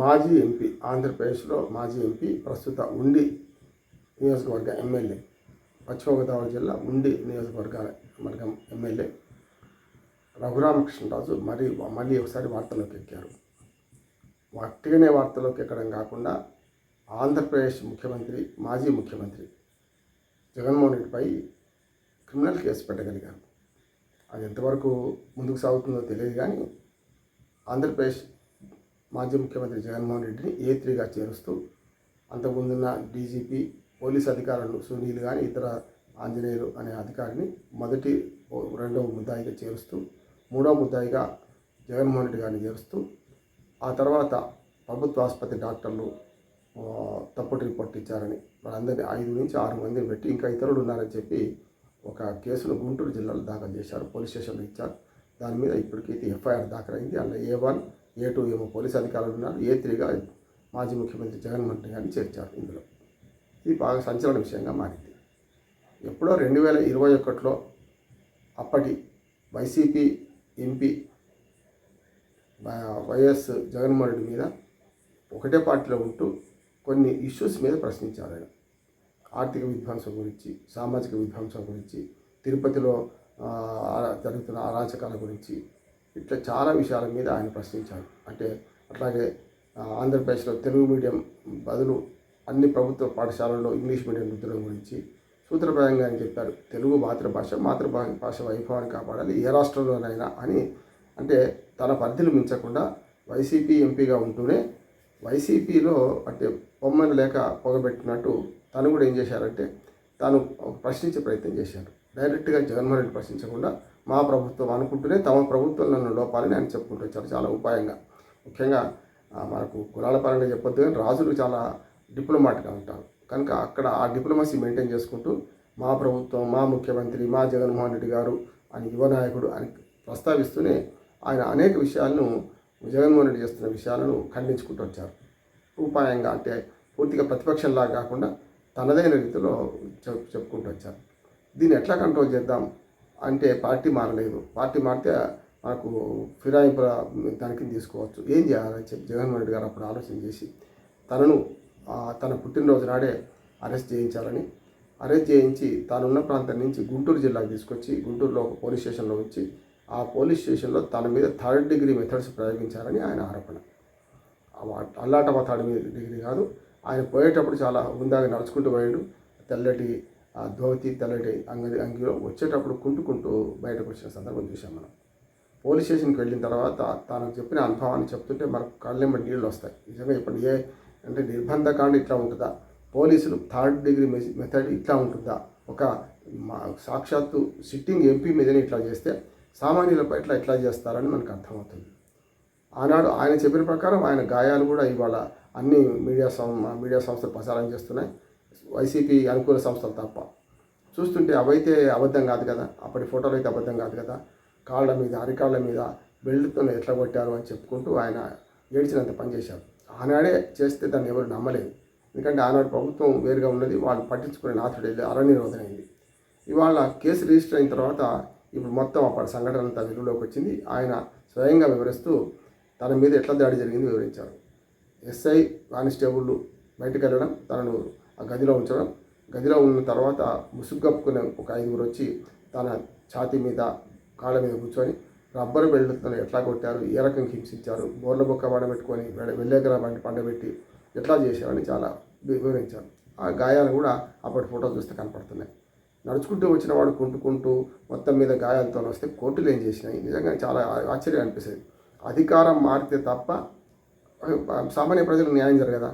మాజీ ఎంపీ ఆంధ్రప్రదేశ్లో మాజీ ఎంపీ ప్రస్తుత ఉండి నియోజకవర్గ ఎమ్మెల్యే పశ్చిమ గోదావరి జిల్లా ఉండి నియోజకవర్గ వర్గం ఎమ్మెల్యే రఘురామకృష్ణరాజు మరి మళ్ళీ ఒకసారి వార్తలోకి ఎక్కారు. వట్టిగానే వార్తలోకి ఎక్కడం కాకుండా ఆంధ్రప్రదేశ్ ముఖ్యమంత్రి మాజీ ముఖ్యమంత్రి జగన్మోహన్ రెడ్డిపై క్రిమినల్ కేసు పెట్టగలిగారు. అది ఎంతవరకు ముందుకు సాగుతుందో తెలియదు కానీ ఆంధ్రప్రదేశ్ మాజీ ముఖ్యమంత్రి జగన్మోహన్ రెడ్డిని ఏ త్రీగా చేరుస్తూ అంతకుముందున్న డీజీపీ పోలీస్ అధికారులు సునీల్ కానీ ఇతర ఆంజనేయులు అనే అధికారిని మొదటి ఓ- రెండవ ముద్దాయిగా చేరుస్తూ మూడవ ముద్దాయిగా జగన్మోహన్ రెడ్డి గారిని చేరుస్తూ ఆ తర్వాత ప్రభుత్వ ఆసుపత్రి డాక్టర్లు ఆ, తప్పుడు రిపోర్ట్ ఇచ్చారని వాళ్ళందరినీ ఐదు నుంచి ఆరు మందిని పెట్టి ఇంకా ఇతరులు ఉన్నారని చెప్పి ఒక కేసును గుంటూరు జిల్లాలో దాఖలు చేశారు పోలీస్ స్టేషన్లో ఇచ్చారు. దాని మీద ఇప్పటికైతే ఎఫ్ఐఆర్ దాఖలైంది. అందులో ఏ వన్ ఏ టూ ఏమో పోలీస్ అధికారులు ఉన్నారు ఏ త్రీగా మాజీ ముఖ్యమంత్రి జగన్మోహన్ రెడ్డి గారిని చేర్చారు ఇందులో. ఇది బాగా సంచలన విషయంగా మారింది. ఎప్పుడో రెండు వేల ఇరవై ఒకటిలో అప్పటి YCP MP YS Jaganmohan Reddy మీద ఒకటే పార్టీలో ఉంటూ కొన్ని ఇష్యూస్ మీద ప్రశ్నించారు ఆయన. ఆర్థిక విధ్వంసం గురించి సామాజిక విధ్వంసం గురించి తిరుపతిలో ఆ, జరుగుతున్న అరాచకాల గురించి ఇట్లా చాలా విషయాల మీద ఆయన ప్రశ్నించారు అంటే అట్లాగే ఆంధ్రప్రదేశ్లో తెలుగు మీడియం బదులు అన్ని ప్రభుత్వ పాఠశాలల్లో ఇంగ్లీష్ మీడియం రుద్దడం గురించి సూత్రప్రాయంగా ఆయన చెప్పారు. తెలుగు మాతృభాష మాతృభాష భాష వైభవాన్ని కాపాడాలి ఏ రాష్ట్రంలోనైనా అని. అంటే తన పరిధిని మించకుండా వైసీపీ ఎంపీగా ఉంటూనే వైసీపీలో అంటే బొమ్మను లేక పొగబెట్టినట్టు తను కూడా ఏం చేశారంటే తాను ప్రశ్నించే ప్రయత్నం చేశారు. డైరెక్ట్గా జగన్మోహన్ రెడ్డి ప్రశ్నించకుండా మా ప్రభుత్వం అనుకుంటూనే తమ ప్రభుత్వంలో ఉన్న లోపాలని ఆయన చెప్పుకుంటూ వచ్చారు చాలా ఉపాయంగా. ముఖ్యంగా మనకు కులాల పరంగా చెప్పొద్దు కానీ రాజులు చాలా డిప్లొమాట్గా ఉంటారు. కనుక అక్కడ ఆ డిప్లొమసీ మెయింటైన్ చేసుకుంటూ మా ప్రభుత్వం మా ముఖ్యమంత్రి మా జగన్మోహన్ రెడ్డి గారు అని యువ నాయకుడు అని ప్రస్తావిస్తూనే ఆయన అనేక విషయాలను జగన్మోహన్ రెడ్డి చేస్తున్న విషయాలను ఖండించుకుంటూ వచ్చారు. ఉపాయంగా అంటే పూర్తిగా ప్రతిపక్షంలా కాకుండా తనదైన రీతిలో చెప్ చెప్పుకుంటూ వచ్చారు. దీన్ని ఎట్లా కంట్రోల్ చేద్దాం? అంటే పార్టీ మారలేదు. పార్టీ మారితే మనకు ఫిరాయింపుల దానికి తీసుకోవచ్చు. ఏం చేయాలని చెప్పి జగన్మోహన్ రెడ్డి గారు అప్పుడు ఆలోచన చేసి తనను తన పుట్టినరోజు నాడే అరెస్ట్ చేయించాలని అరెస్ట్ చేయించి తానున్న ప్రాంతం నుంచి గుంటూరు జిల్లాకు తీసుకొచ్చి గుంటూరులో ఒక పోలీస్ స్టేషన్లో ఉంచి ఆ పోలీస్ స్టేషన్లో తన మీద థర్డ్ డిగ్రీ మెథడ్స్ ప్రయోగించాలని ఆయన ఆరోపణ. అల్లాటమ థర్డ్ డిగ్రీ కాదు. ఆయన పోయేటప్పుడు చాలా హుందాగా నడుచుకుంటూ పోయాడు. తెల్లటి ఆ, ధోతి తెల్లటి అంగడి అంగిలో వచ్చేటప్పుడు కుంటుకుంటూ బయటకు వచ్చిన సందర్భం చూసాం మనం. పోలీస్ స్టేషన్కి వెళ్ళిన తర్వాత తాను చెప్పిన అనుభవాన్ని చెప్తుంటే మనకు కళ్ళెంబ నీళ్ళు వస్తాయి. నిజంగా ఇప్పుడు ఏ అంటే నిర్బంధకాండ ఇట్లా ఉంటుందా? పోలీసులు థర్డ్ డిగ్రీ మెథడ్ ఇట్లా ఉంటుందా? ఒక మా సాక్షాత్తు సిట్టింగ్ ఎంపీ మీదనే ఇట్లా చేస్తే సామాన్యులపై ఇట్లా ఇట్లా చేస్తారని మనకు అర్థమవుతుంది. ఆనాడు ఆయన చెప్పిన ప్రకారం ఆయన గాయాలు కూడా ఇవాళ అన్ని మీడియా సం మీడియా సంస్థలు ప్రసారం చేస్తున్నాయి. వైసీపీ అనుకూల సంస్థలు తప్ప. చూస్తుంటే అవైతే అబద్ధం కాదు కదా. అప్పటి ఫోటోలు అయితే అబద్ధం కాదు కదా. కాళ్ళ మీద అరికాళ్ళ మీద బెల్ట్తో ఎట్లా కొట్టారు అని చెప్పుకుంటూ ఆయన ఏడ్చినంత పనిచేశారు ఆనాడే చేస్తే దాన్ని ఎవరు నమ్మలేదు. ఎందుకంటే ఆనాడు ప్రభుత్వం వేరుగా ఉన్నది వాళ్ళు పట్టించుకునే నాథుడు వెళ్ళి అరణ్యరోధన అయింది. ఇవాళ కేసు రిజిస్టర్ అయిన తర్వాత ఇప్పుడు మొత్తం అప్పటి సంఘటన అంతా వెలుగులోకి వచ్చింది. ఆయన స్వయంగా వివరిస్తూ తన మీద ఎట్లా దాడి జరిగింది వివరించారు. ఎస్ఐ కానిస్టేబుల్ బయటకు వెళ్ళడం తనను ఆ గదిలో ఉంచడం. గదిలో ఉన్న తర్వాత ముసుగు కప్పుకునే ఒక ఐదుగురు వచ్చి తన ఛాతీ మీద కాళ్ళ మీద కూర్చొని రబ్బరు బెల్ట్తో ఎట్లా కొట్టారు ఏ రకంగా హింసించారు బోర్ల బొక్క పండబెట్టుకొని వెళ్ళేకర బండి పండబెట్టి ఎట్లా చేశారని చాలా వివరించారు. ఆ గాయాలు కూడా అప్పటి ఫోటో చూస్తే కనపడుతున్నాయి. నడుచుకుంటూ వచ్చిన వాడు కుంటుకుంటూ మొత్తం మీద గాయాలతో వస్తే కోర్టులు ఏం చేసినాయి? నిజంగా చాలా ఆశ్చర్యం అనిపిస్తుంది. అధికారం మారితే తప్ప సామాన్య ప్రజలకు న్యాయం జరగదా?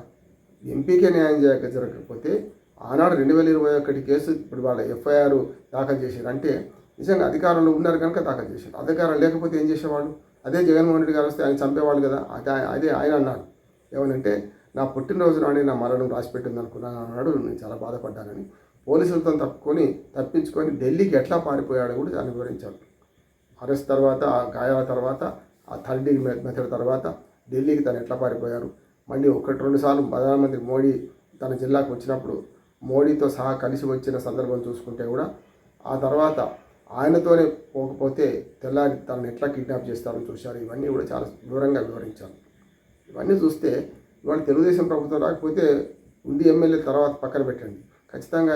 ఎంపీకే న్యాయం చేయక జరగకపోతే ఆనాడు రెండు వేల ఇరవై ఒకటి కేసు ఇప్పుడు వాళ్ళ ఎఫ్ఐఆర్ దాఖలు చేశారు. అంటే నిజంగా అధికారంలో ఉన్నారు కనుక దాఖలు చేశారు. అధికారం లేకపోతే ఏం చేసేవాడు అదే జగన్మోహన్ రెడ్డి గారు వస్తే ఆయన చంపేవాళ్ళు కదా? అదే అదే ఆయన అన్నాడు ఏమనంటే నా పుట్టినరోజు నాడే నా మరణం రాసిపెట్టింది అనుకున్నాను అన్నాడు. నేను చాలా బాధపడ్డానని పోలీసులతో తప్పుకొని తప్పించుకొని ఢిల్లీకి ఎట్లా పారిపోయాడో కూడా దాన్ని వివరించాడు అరెస్ట్ తర్వాత ఆ గాయాల తర్వాత ఆ థర్డ్ డిగ్రీ మెథడ్ తర్వాత ఢిల్లీకి తను ఎట్లా పారిపోయారు? మళ్ళీ ఒకటి రెండు సార్లు ప్రధానమంత్రి మోడీ తన జిల్లాకు వచ్చినప్పుడు మోడీతో సహా కలిసి వచ్చిన సందర్భం చూసుకుంటే కూడా ఆ తర్వాత ఆయనతోనే పోకపోతే తెల్లారి తనను ఎట్లా కిడ్నాప్ చేస్తారని చూశారు. ఇవన్నీ కూడా చాలా వివరంగా వివరించాను ఇవన్నీ చూస్తే ఇవాళ తెలుగుదేశం ప్రభుత్వం రాకపోతే ఉంది ఎమ్మెల్యే తర్వాత పక్కన పెట్టండి. ఖచ్చితంగా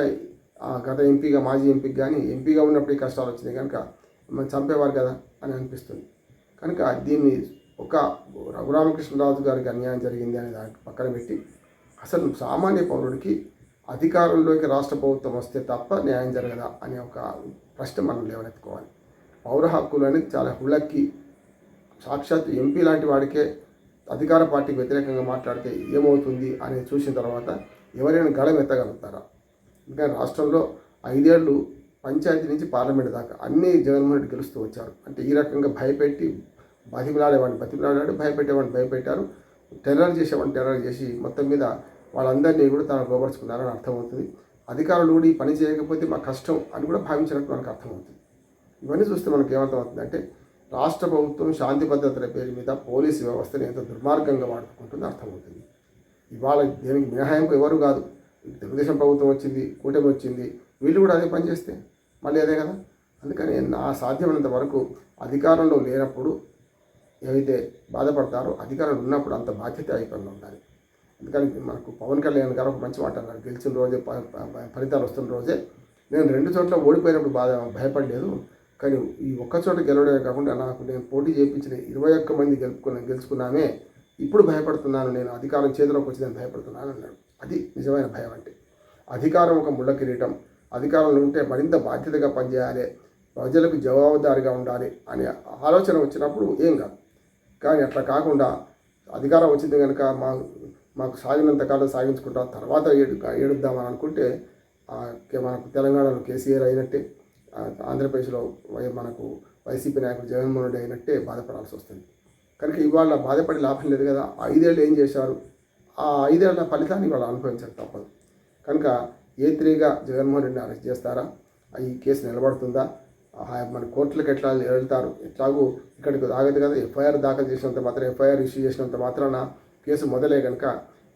ఆ గత ఎంపీగా మాజీ ఎంపీకి కానీ ఎంపీగా ఉన్నప్పుడు కష్టాలు వచ్చినాయి కనుక మనం చంపేవారు కదా అని అనిపిస్తుంది. కనుక దీన్ని ఒక రఘురామకృష్ణరాజు గారికి అన్యాయం జరిగింది అనే దానికి పక్కన పెట్టి అసలు సామాన్య పౌరుడికి అధికారంలోకి రాష్ట్ర ప్రభుత్వం వస్తే తప్ప న్యాయం జరగదా అనే ఒక ప్రశ్న మనం లేవనెత్తుకోవాలి. పౌర హక్కులు అనేది చాలా హుళక్కి సాక్షాత్ ఎంపీ లాంటి వాడికే అధికార పార్టీకి వ్యతిరేకంగా మాట్లాడితే ఏమవుతుంది అనేది చూసిన తర్వాత ఎవరైనా గళం ఎత్తగలుగుతారా? ఇంకా రాష్ట్రంలో ఐదేళ్ళు పంచాయతీ నుంచి పార్లమెంట్ దాకా అన్ని జగన్మోహన్ రెడ్డి గెలుస్తూ వచ్చారు. అంటే ఈ రకంగా భయపెట్టి బతిమిలాడేవాడిని బతిమిలాడాడు భయపెట్టేవాడిని భయపెట్టారు. టెర్రర్ చేసేవాడిని టెర్రర్ చేసి మొత్తం మీద వాళ్ళందరినీ కూడా తాను లోపరుచుకున్నారని అర్థమవుతుంది. అధికారులు కూడా ఈ పని చేయకపోతే మా కష్టం అని కూడా భావించినట్టు మనకు అర్థమవుతుంది. ఇవన్నీ చూస్తే మనకు ఏమర్థమవుతుంది అంటే రాష్ట్ర ప్రభుత్వం శాంతి భద్రతల పేరు మీద పోలీసు వ్యవస్థను ఎంత దుర్మార్గంగా వాడుకుంటుందో అర్థమవుతుంది. ఇవాళ దేనికి మినహాయింపు ఎవరు కాదు. తెలుగుదేశం ప్రభుత్వం వచ్చింది కూటమి వచ్చింది వీళ్ళు కూడా అదే పనిచేస్తే మళ్ళీ అదే కదా. అందుకని నా సాధ్యమైనంత వరకు అధికారంలో లేనప్పుడు ఏవైతే బాధపడతారో అధికారులు ఉన్నప్పుడు అంత బాధ్యత అయిపోయి ఉండాలి. అందుకని మనకు పవన్ కళ్యాణ్ గారు ఒక మంచి మాట అన్నారు. గెలిచిన రోజే ఫలితాలు వస్తున్న రోజే. నేను రెండు చోట్ల ఓడిపోయినప్పుడు బాధ భయపడలేదు. కానీ ఈ ఒక్క చోట గెలవడమే కాకుండా నాకు నేను పోటీ చేయించిన ఇరవై ఒక్క మంది గెలుపుకున్నా గెలుచుకున్నామే. ఇప్పుడు భయపడుతున్నాను. నేను అధికారం చేతిలోకి వచ్చి నేను భయపడుతున్నాను అన్నాడు. అది నిజమైన భయం అంటే. అధికారం ఒక ముళ్ళ కిరీటం. అధికారంలో ఉంటే మరింత బాధ్యతగా పనిచేయాలి. ప్రజలకు జవాబుదారిగా ఉండాలి అనే ఆలోచన వచ్చినప్పుడు ఏం కాదు. కానీ అట్లా కాకుండా అధికారం వచ్చింది కనుక మా మాకు సాగినంతకాలం సాగించుకుంటాం. తర్వాత ఏడు ఏడుద్దామని అనుకుంటే మనకు తెలంగాణలో కేసీఆర్ అయినట్టే ఆంధ్రప్రదేశ్లో వై- మనకు వైసీపీ నాయకుడు జగన్మోహన్ రెడ్డి అయినట్టే బాధపడాల్సి వస్తుంది. కనుక ఇవాళ బాధపడి లాభం లేదు కదా ఐదేళ్ళు ఏం చేశారు? ఆ ఐదేళ్ళ ఫలితాన్ని వాళ్ళు అనుభవించక తప్పదు. కనుక ఏ త్రీగా జగన్మోహన్ రెడ్డిని అరెస్ట్ చేస్తారా? ఈ కేసు నిలబడుతుందా? మన కోర్టులకు ఎట్లా వెళ్తారు? ఎట్లాగూ ఇక్కడికి తాగదు కదా. ఎఫ్ఐఆర్ దాఖలు చేసినంత మాత్రం ఎఫ్ఐఆర్ ఇష్యూ చేసినంత మాత్రాన కేసు మొదలే కనుక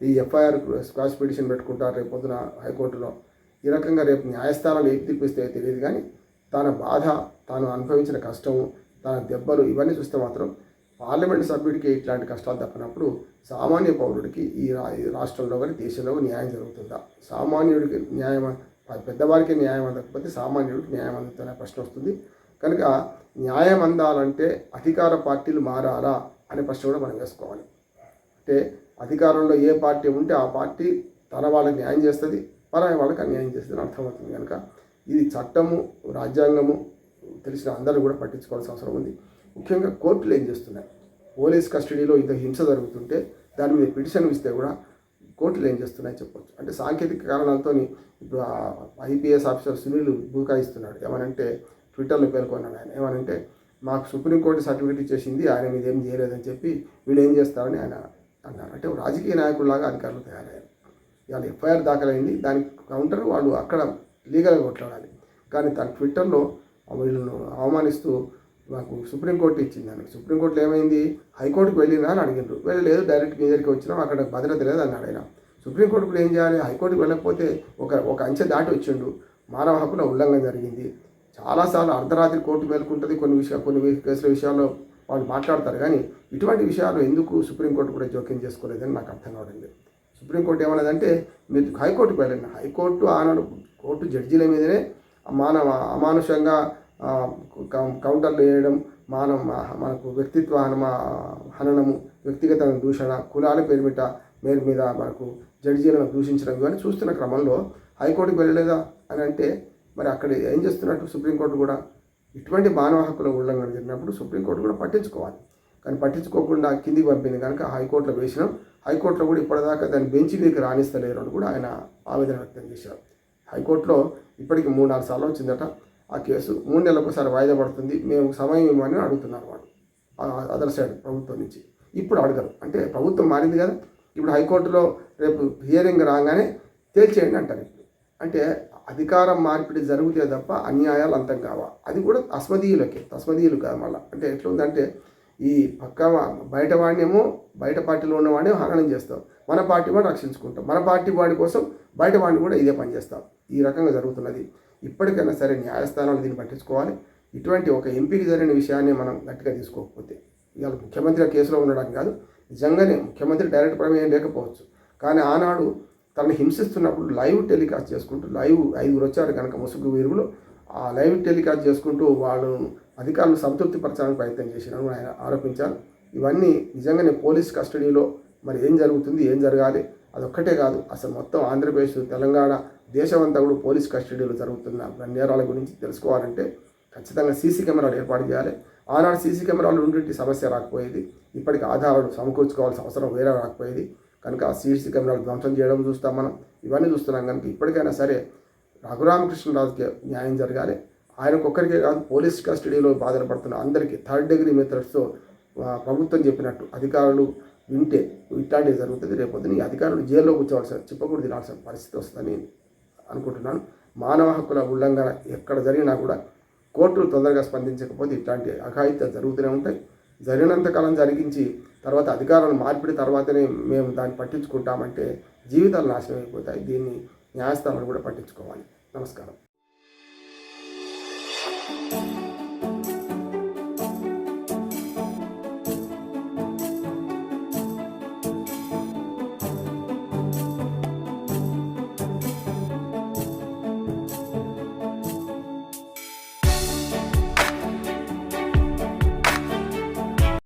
ఈ ఎఫ్ఐఆర్ స్క్వాష్ పిటిషన్ పెట్టుకుంటారు రేపు పొద్దున హైకోర్టులో. ఈ రకంగా రేపు న్యాయస్థానాలు ఏది తీర్పిస్తే తెలియదు కానీ తన బాధ తాను అనుభవించిన కష్టము తన దెబ్బలు ఇవన్నీ చూస్తే మాత్రం పార్లమెంట్ సభ్యుడికి ఇట్లాంటి కష్టాలు తప్పినప్పుడు సామాన్య పౌరుడికి ఈ రాష్ట్రంలో కానీ దేశంలో న్యాయం జరుగుతుందా? సామాన్యుడికి న్యాయం అది పెద్దవారికి న్యాయం అందకపోతే సామాన్యుడికి న్యాయం అందుతున్న ప్రశ్న వస్తుంది. కనుక న్యాయం అందాలంటే అధికార పార్టీలు మారాలా అనే ప్రశ్న కూడా మనం వేసుకోవాలి. అంటే అధికారంలో ఏ పార్టీ ఉంటే ఆ పార్టీ తన వాళ్ళకి న్యాయం చేస్తుంది పరాయి వాళ్ళకి అన్యాయం చేస్తుంది అర్థమవుతుంది కనుక ఇది చట్టము రాజ్యాంగము తెలిసిన అందరూ కూడా పట్టించుకోవాల్సిన అవసరం ఉంది. ముఖ్యంగా కోర్టులు ఏం చేస్తున్నాయి? పోలీస్ కస్టడీలో ఇంత హింస జరుగుతుంటే దాని మీద పిటిషన్ ఇస్తే కూడా కోర్టులు ఏం చేస్తున్నాయి చెప్పొచ్చు. అంటే సాంకేతిక కారణాలతో ఇప్పుడు ఐపీఎస్ ఆఫీసర్ సునీల్ బుకాయిస్తున్నాడు ఏమనంటే ట్విట్టర్లో పేర్కొన్నాడు ఆయన. ఏమనంటే మాకు సుప్రీంకోర్టు సర్టిఫికేట్ ఇచ్చేసింది ఆయన మీద ఏం చేయలేదని చెప్పి వీళ్ళు ఏం చేస్తారని ఆయన అన్నారు. అంటే రాజకీయ నాయకుల్లాగా అధికారులు తయారయ్యారు. ఇవాళ ఎఫ్ఐఆర్ దాఖలైంది. దానికి కౌంటర్ వాళ్ళు అక్కడ లీగల్గా కొట్లాడాలి. కానీ తన ట్విట్టర్లో వీళ్ళను అవమానిస్తూ మాకు సుప్రీంకోర్టు ఇచ్చింది దానికి సుప్రీంకోర్టులో ఏమైంది? హైకోర్టుకు వెళ్ళినా అని అడిగిండ్రు. వెళ్ళలేదు డైరెక్ట్ మీ దగ్గరికి వచ్చినాం అక్కడ భద్రత లేదు అన్నాడు ఆయన. సుప్రీంకోర్టు కూడా ఏం చేయాలి? హైకోర్టుకు వెళ్ళకపోతే ఒక ఒక అంచె దాటి వచ్చిండు. మానవ హక్కుల ఉల్లంఘన జరిగింది. చాలాసార్లు అర్ధరాత్రి కోర్టు మేలుకుంటుంది కొన్ని విషయాలు కొన్ని కేసుల విషయాల్లో వాళ్ళు మాట్లాడతారు. కానీ ఇటువంటి విషయాలు ఎందుకు సుప్రీంకోర్టు కూడా జోక్యం చేసుకోలేదని నాకు అర్థం కావడం లేదు. సుప్రీంకోర్టు ఏమన్నదంటే మీరు హైకోర్టుకు వెళ్ళండి. హైకోర్టు ఆనాడు కోర్టు జడ్జీల మీదనే మానవ అమానుషంగా కౌంటర్లు వేయడం మానవ మనకు వ్యక్తిత్వ హనమ హననము వ్యక్తిగత దూషణ కులాల పేరు మీద మేరు మీద మనకు జడ్జీలను దూషించడం ఇవన్నీ చూస్తున్న క్రమంలో హైకోర్టుకు వెళ్ళలేదా అని అంటే మరి అక్కడ ఏం చేస్తున్నట్టు సుప్రీంకోర్టు కూడా ఇటువంటి మానవ హక్కుల ఉల్లంఘన జరిగినప్పుడు సుప్రీంకోర్టు కూడా పట్టించుకోవాలి. కానీ పట్టించుకోకుండా కిందికి పంపింది కనుక హైకోర్టులో వేసినాం. హైకోర్టులో కూడా ఇప్పటిదాకా దాన్ని బెంచ్ మీదకి రాణిస్తలేరు అని కూడా ఆయన ఆవేదన వ్యక్తం చేశారు. హైకోర్టులో ఇప్పటికి మూడు నాలుగు సార్లు వచ్చిందట. ఆ కేసు. మూడు నెలలకు ఒకసారి వాయిదా పడుతుంది. మేము సమయం ఇవ్వమని అడుగుతున్నారు వాళ్ళు. అదర్ సైడ్ ప్రభుత్వం నుంచి. ఇప్పుడు అడగరు. అంటే ప్రభుత్వం మారింది కదా. ఇప్పుడు హైకోర్టులో రేపు హియరింగ్ రాగానే తేల్చేయండి అంటారు ఇప్పుడు. అంటే అధికారం మార్పిడి జరుగుతే తప్ప అన్యాయాలు అంతం కావా? అది కూడా అస్మదీయులకే. తస్మదీయులు కాదు మళ్ళీ. అంటే ఎట్లుందంటే ఈ పక్క బయట వాడినేమో బయట పార్టీలో ఉన్నవాడిని హరణం చేస్తాం. మన పార్టీ వాడిని రక్షించుకుంటాం. మన పార్టీ వాడి కోసం బయట వాడిని కూడా ఇదే పని చేస్తాం. ఈ రకంగా జరుగుతున్నది. ఇప్పటికైనా సరే న్యాయస్థానాలు దీన్ని పట్టించుకోవాలి. ఇటువంటి ఒక ఎంపీకి జరిగిన విషయాన్ని మనం గట్టిగా తీసుకోకపోతే ఇవాళ ముఖ్యమంత్రి ఆ కేసులో ఉండడానికి కాదు నిజంగానే ముఖ్యమంత్రి డైరెక్ట్ ప్రమేయం లేకపోవచ్చు. కానీ ఆనాడు తనను హింసిస్తున్నప్పుడు లైవ్ టెలికాస్ట్ చేసుకుంటూ లైవ్ ఐదుగురు వచ్చారు కనుక ముసుగు వీరులు ఆ లైవ్ టెలికాస్ట్ చేసుకుంటూ వాళ్ళు అధికారులను సంతృప్తి పరచడానికి ప్రయత్నం చేసినారు ఆయన ఆరోపించారు. ఇవన్నీ నిజంగానే పోలీస్ కస్టడీలో మరి ఏం జరుగుతుంది ఏం జరగాలి అదొక్కటే కాదు. అసలు మొత్తం ఆంధ్రప్రదేశ్ తెలంగాణ దేశమంతా కూడా పోలీస్ కస్టడీలో జరుగుతున్న నేరాల గురించి తెలుసుకోవాలంటే ఖచ్చితంగా సీసీ కెమెరాలు ఏర్పాటు చేయాలి. ఆనాడు సీసీ కెమెరాలు ఉండి సమస్య రాకపోయేది. ఇప్పటికి ఆధారాలు సమకూర్చుకోవాల్సిన అవసరం వేరే రాకపోయేది. కనుక ఆ సీసీ కెమెరాలు ధ్వంసం చేయడం చూస్తాం మనం. ఇవన్నీ చూస్తున్నాం కనుక ఇప్పటికైనా సరే రఘురామకృష్ణరాజుకి న్యాయం జరగాలి. ఆయనకొక్కరికే కాదు పోలీస్ కస్టడీలో బాధలు పడుతున్న అందరికీ థర్డ్ డిగ్రీ మెథడ్స్తో ప్రభుత్వం చెప్పినట్టు అధికారులు వింటే ఇట్లాంటివి జరుగుతుంది. రేపొద్దున ఈ అధికారులు జైల్లో కూర్చోవాల్సిన చెప్పకూడదు తినాల్సిన పరిస్థితి వస్తుందని అనుకుంటున్నాను. మానవ హక్కుల ఉల్లంఘన ఎక్కడ జరిగినా కూడా కోర్టులు తొందరగా స్పందించకపోతే ఇట్లాంటి అఘాయిత్యాలు జరుగుతూనే ఉంటాయి. జరిగినంత కాలం జరిగించి తర్వాత అధికారులను మార్పిడి తర్వాతనే మేము దాన్ని పట్టించుకుంటామంటే జీవితాలు నాశనం అయిపోతాయి. దీన్ని న్యాయస్థానాలు కూడా పట్టించుకోవాలి. నమస్కారం.